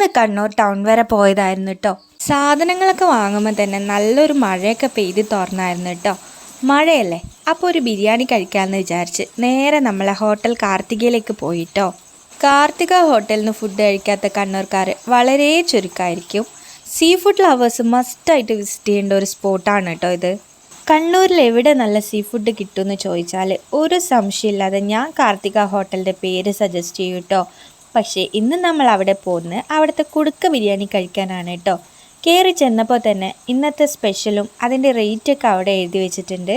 ഇന്ന് കണ്ണൂർ ടൗൺ വരെ പോയതായിരുന്നു കേട്ടോ സാധനങ്ങളൊക്കെ വാങ്ങുമ്പോൾ തന്നെ നല്ലൊരു മഴയൊക്കെ പെയ്ത് തുറന്നായിരുന്നു കേട്ടോ മഴയല്ലേ? അപ്പോൾ ഒരു ബിരിയാണി കഴിക്കാമെന്ന് വിചാരിച്ച് നേരെ നമ്മളെ ഹോട്ടൽ കാർത്തികയിലേക്ക് പോയിട്ടോ കാർത്തിക ഹോട്ടലിൽ നിന്ന് ഫുഡ് കഴിക്കാത്ത കണ്ണൂർക്കാർ വളരെ ചുരുക്കമായിരിക്കും സീ ഫുഡ് ലവേഴ്സ് മസ്റ്റായിട്ട് വിസിറ്റ് ചെയ്യേണ്ട ഒരു സ്പോട്ടാണ് കേട്ടോ ഇത്. കണ്ണൂരിൽ എവിടെ നല്ല സീ ഫുഡ് കിട്ടുമെന്ന് ചോദിച്ചാൽ ഒരു സംശയമില്ലാതെ ഞാൻ കാർത്തിക ഹോട്ടലിന്റെ പേര് സജസ്റ്റ് ചെയ്യും കേട്ടോ പക്ഷേ ഇന്ന് നമ്മൾ അവിടെ പോകുന്നത് അവിടുത്തെ കുടുക്ക ബിരിയാണി കഴിക്കാനാണ് കേട്ടോ കയറി ചെന്നപ്പോൾ തന്നെ ഇന്നത്തെ സ്പെഷ്യലും അതിന്റെ റേറ്റൊക്കെ അവിടെ എഴുതി വെച്ചിട്ടുണ്ട്.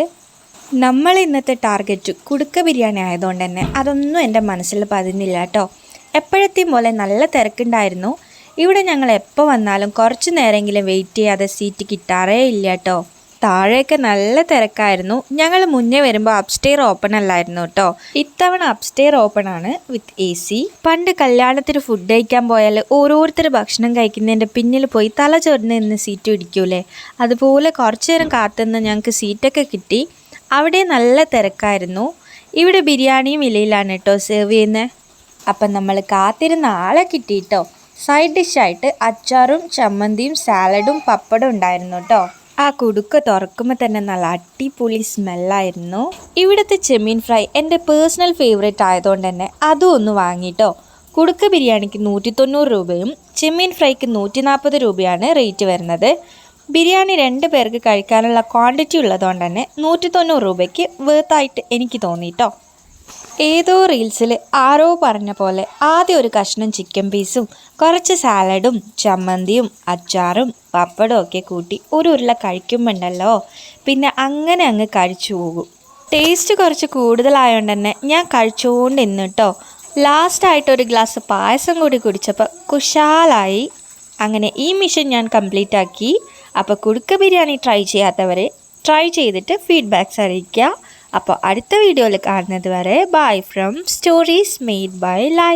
നമ്മൾ ഇന്നത്തെ ടാർഗറ്റ് കുടുക്ക ബിരിയാണി ആയതുകൊണ്ട് തന്നെ അതൊന്നും എന്റെ മനസ്സിൽ പതിഞ്ഞില്ല കേട്ടോ എപ്പോഴത്തെയും പോലെ നല്ല തിരക്കുണ്ടായിരുന്നു. ഇവിടെ ഞങ്ങൾ എപ്പോൾ വന്നാലും കുറച്ച് നേരമെങ്കിലും വെയിറ്റ് ചെയ്യാതെ സീറ്റ് കിട്ടാറേ ഇല്ല കേട്ടോ താഴെയൊക്കെ നല്ല തിരക്കായിരുന്നു. ഞങ്ങൾ മുന്നേ വരുമ്പോൾ അപ്സ്റ്റെയർ ഓപ്പൺ അല്ലായിരുന്നു കേട്ടോ. ഇത്തവണ അപ്സ്റ്റെയർ ഓപ്പൺ ആണ് വിത്ത് എ സി പണ്ട് കല്യാണത്തിന് ഫുഡ് കഴിക്കാൻ പോയാൽ ഓരോരുത്തർ ഭക്ഷണം കഴിക്കുന്നതിന്റെ പിന്നിൽ പോയി തല ചോർന്ന് നിന്ന് സീറ്റ് പിടിക്കൂലേ അതുപോലെ കുറച്ചു നേരം കാത്തുനിന്ന് ഞങ്ങൾക്ക് സീറ്റൊക്കെ കിട്ടി. അവിടെ നല്ല തിരക്കായിരുന്നു. ഇവിടെ ബിരിയാണിയും ഇലയിലാണ് കേട്ടോ സെർവ് ചെയ്യുന്നത്. അപ്പം നമ്മൾ കാത്തിരുന്ന ആളെ കിട്ടിയിട്ടോ? സൈഡ് ഡിഷായിട്ട് അച്ചാറും ചമ്മന്തിയും സാലഡും പപ്പടും ഉണ്ടായിരുന്നു കേട്ടോ. ആ കുടുക്ക തുറക്കുമ്പോൾ തന്നെ നല്ല അടിപൊളി സ്മെല്ലായിരുന്നു. ഇവിടുത്തെ ചെമ്മീൻ ഫ്രൈ എന്റെ പേഴ്സണൽ ഫേവറേറ്റ് ആയതുകൊണ്ട് തന്നെ അതും ഒന്ന് വാങ്ങിട്ടോ. കുടുക്ക ബിരിയാണിക്ക് നൂറ്റി തൊണ്ണൂറ് രൂപയും ചെമ്മീൻ ഫ്രൈക്ക് നൂറ്റി നാൽപ്പത് രൂപയാണ് റേറ്റ് വരുന്നത്. ബിരിയാണി രണ്ട് പേർക്ക് കഴിക്കാനുള്ള ക്വാണ്ടിറ്റി ഉള്ളതുകൊണ്ട് തന്നെ നൂറ്റി തൊണ്ണൂറ് രൂപയ്ക്ക് വേർത്തായിട്ട് എനിക്ക് തോന്നിട്ടോ. ഏതോ റീൽസിൽ ആരോ പറഞ്ഞ പോലെ ആദ്യം ഒരു കഷ്ണം ചിക്കൻ പീസും കുറച്ച് സാലഡും ചമ്മന്തിയും അച്ചാറും പപ്പടവും ഒക്കെ കൂട്ടി ഒരു ഉരുള കഴിക്കുമ്പോണ്ടല്ലോ. പിന്നെ അങ്ങനെ അങ്ങ് കഴിച്ചു പോകും. ടേസ്റ്റ് കുറച്ച് കൂടുതലായതുകൊണ്ട് തന്നെ ഞാൻ കഴിച്ചുകൊണ്ട് ഇന്നിട്ടോ ലാസ്റ്റായിട്ട് ഒരു ഗ്ലാസ് പായസം കൂടി കുടിച്ചപ്പോൾ കുശാലായി. അങ്ങനെ ഈ മിഷൻ ഞാൻ കംപ്ലീറ്റ് ആക്കി. അപ്പോൾ കുടുക്ക ബിരിയാണി ട്രൈ ചെയ്യാത്തവർ ട്രൈ ചെയ്തിട്ട് ഫീഡ്ബാക്ക്സ് അറിയിക്കുക. അപ്പോൾ അടുത്ത വീഡിയോയിൽ കാണുന്നത് വരെ bye from stories made by lie